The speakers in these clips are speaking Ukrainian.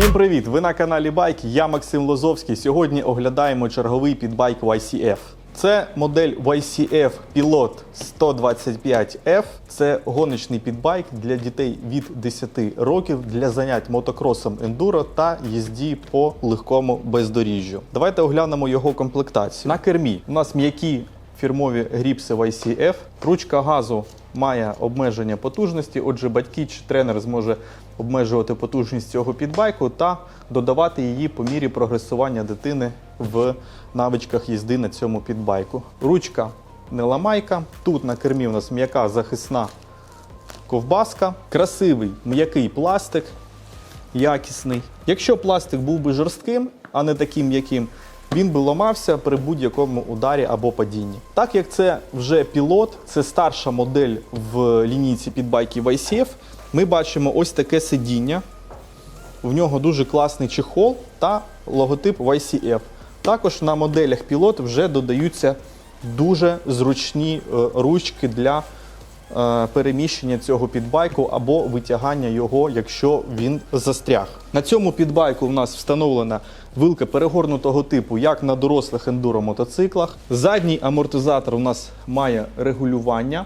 Всім привіт! Ви на каналі Байк. Я Максим Лозовський. Сьогодні оглядаємо черговий підбайк YCF. Це модель YCF Pilot 125F. Це гоночний підбайк для дітей від 10 років для занять мотокросом ендуро та їзді по легкому бездоріжжю. Давайте оглянемо його комплектацію. На кермі у нас м'які фірмові гріпси YCF. Ручка газу має обмеження потужності, отже, батьки чи тренер зможе обмежувати потужність цього підбайку та додавати її по мірі прогресування дитини в навичках їзди на цьому підбайку. Ручка не ламайка. Тут на кермі у нас м'яка захисна ковбаска, красивий м'який пластик, якісний. Якщо пластик був би жорстким, а не таким м'яким, він би ламався при будь-якому ударі або падінні. Так як це вже пілот, це старша модель в лінійці підбайків ICF, ми бачимо ось таке сидіння. В нього дуже класний чехол та логотип YCF. Також на моделях пілот вже додаються дуже зручні е, ручки для е, переміщення цього підбайку або витягання його, якщо він застряг. На цьому підбайку у нас встановлена вилка перегорнутого типу, як на дорослих ендуро мотоциклах. Задній амортизатор у нас має регулювання.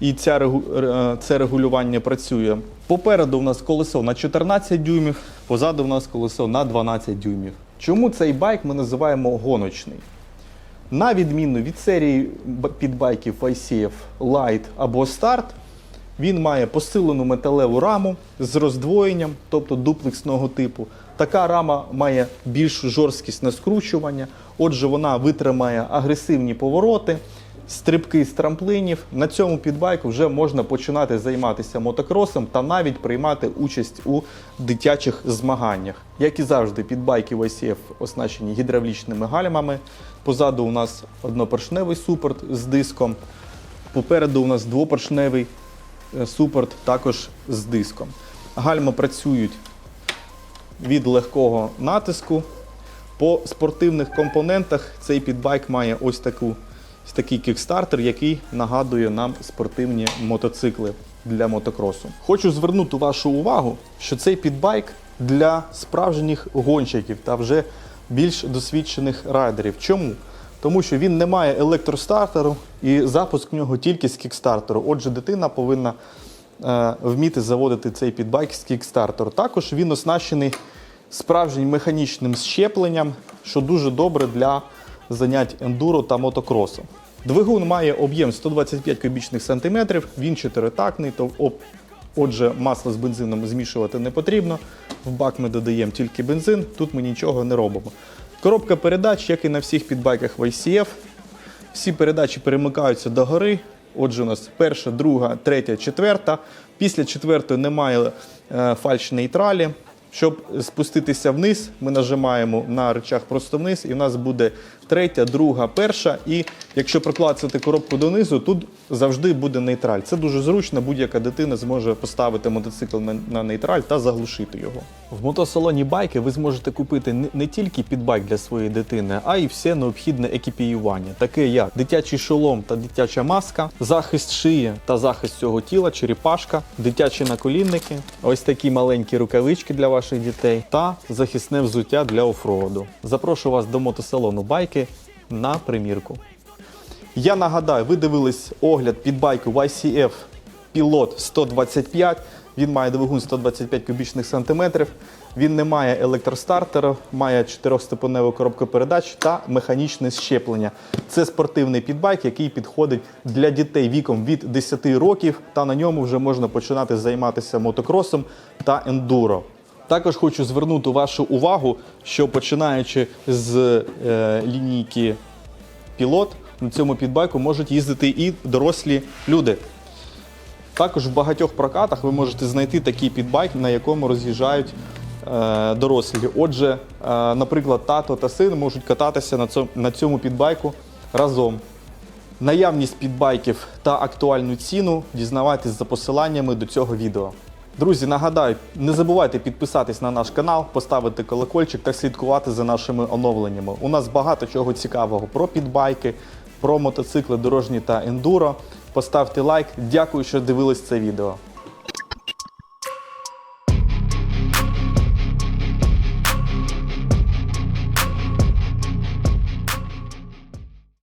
І ця, е, це регулювання працює. Попереду у нас колесо на 14 дюймів, позаду у нас колесо на 12 дюймів. Чому цей байк ми називаємо гоночний? На відміну від серії підбайків YCF Light або Start, він має посилену металеву раму з роздвоєнням, тобто дуплексного типу. Така рама має більш жорсткісне скручування, отже, вона витримає агресивні повороти, стрибки з трамплинів. На цьому підбайку вже можна починати займатися мотокросом та навіть приймати участь у дитячих змаганнях. Як і завжди, підбайки YCF оснащені гідравлічними гальмами. Позаду у нас однопоршневий супорт з диском. Попереду у нас двопоршневий е, супорт також з диском. Гальма працюють від легкого натиску. По спортивних компонентах цей підбайк має ось таку, такий кікстартер, який нагадує нам спортивні мотоцикли для мотокросу. Хочу звернути вашу увагу, що цей підбайк для справжніх гонщиків та вже більш досвідчених райдерів. Чому? Тому що він не має електростартеру і запуск в нього тільки з кікстартеру. Отже, дитина повинна е, вміти заводити цей підбайк з кікстартеру. Також він оснащений справжнім механічним щепленням, що дуже добре для занять ендуро та мотокросом. Двигун має об'єм 125 кубічних сантиметрів, він чотиритактний, то отже, масло з бензином змішувати не потрібно. В бак ми додаємо тільки бензин, тут ми нічого не робимо. Коробка передач, як і на всіх підбайках YCF, всі передачі перемикаються догори. Отже, у нас перша, друга, третя, четверта. Після четвертої немає е, фальш-нейтралі. Щоб спуститися вниз, ми нажимаємо на речах просто вниз, і в нас буде третя, друга, перша. І якщо проклацати коробку донизу, тут завжди буде нейтраль. Це дуже зручно, будь-яка дитина зможе поставити мотоцикл на, нейтраль та заглушити його. В мотосалоні байки ви зможете купити не, тільки підбайк для своєї дитини, а й все необхідне екіпіювання, таке як дитячий шолом та дитяча маска, захист шиї та захист цього тіла, черепашка, дитячі наколінники, ось такі маленькі рукавички для ваших дітей та захисне взуття для офроуду. Запрошую вас до мотосалону байки на примірку. Я нагадаю, ви дивились огляд підбайку YCF Pilot 125. Він має двигун 125 кубічних сантиметрів. Він не має електростартера, має чотирьохстепеневу коробку передач та механічне щеплення. Це спортивний підбайк, який підходить для дітей віком від 10 років, та на ньому вже можна починати займатися мотокросом та ендуро. Також хочу звернути вашу увагу, що починаючи з е, лінійки пілот на цьому підбайку можуть їздити і дорослі люди. Також в багатьох прокатах ви можете знайти такий підбайк, на якому роз'їжджають е, дорослі. Отже, е, наприклад, тато та син можуть кататися на цьому, підбайку разом. Наявність підбайків та актуальну ціну дізнавайтесь за посиланнями до цього відео. Друзі, нагадаю, не забувайте підписатись на наш канал, поставити колокольчик та слідкувати за нашими оновленнями. У нас багато чого цікавого про підбайки, про мотоцикли дорожні та ендуро. Поставте лайк. Дякую, що дивились це відео.